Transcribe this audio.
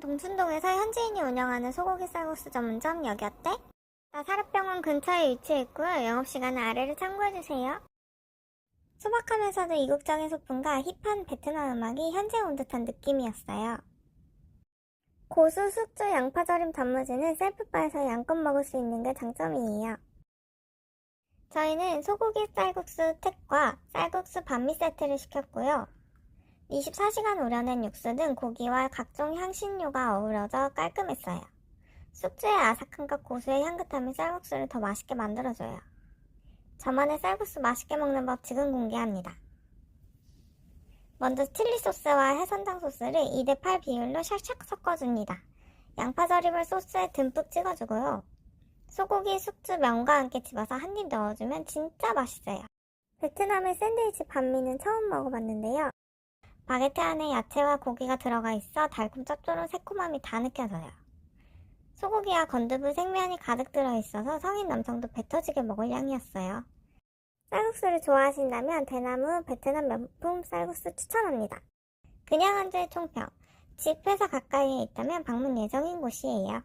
동춘동에서 현지인이 운영하는 소고기 쌀국수 전문점 여기 어때? 나 사립병원 근처에 위치해 있고요. 영업시간은 아래를 참고해주세요. 소박하면서도 이국적인 소품과 힙한 베트남 음악이 현지에 온 듯한 느낌이었어요. 고수 숙주 양파 절임 단무지는 셀프바에서 양껏 먹을 수 있는 게 장점이에요. 저희는 소고기 쌀국수 특과 쌀국수 반미 세트를 시켰고요. 24시간 우려낸 육수 등 고기와 각종 향신료가 어우러져 깔끔했어요. 숙주의 아삭함과 고수의 향긋함이 쌀국수를 더 맛있게 만들어줘요. 저만의 쌀국수 맛있게 먹는 법 지금 공개합니다. 먼저 칠리 소스와 해선장 소스를 2대 8 비율로 샥샥 섞어줍니다. 양파절임을 소스에 듬뿍 찍어주고요. 소고기, 숙주, 면과 함께 집어서 한 입 넣어주면 진짜 맛있어요. 베트남의 샌드위치 반미는 처음 먹어봤는데요. 바게트 안에 야채와 고기가 들어가 있어 달콤 짭조름 새콤함이 다 느껴져요. 소고기와 건두부 생면이 가득 들어있어서 성인 남성도 배 터지게 먹을 양이었어요. 쌀국수를 좋아하신다면 대나무 베트남 명품 쌀국수 추천합니다. 그냥 한주의 총평. 집 회사 가까이에 있다면 방문 예정인 곳이에요.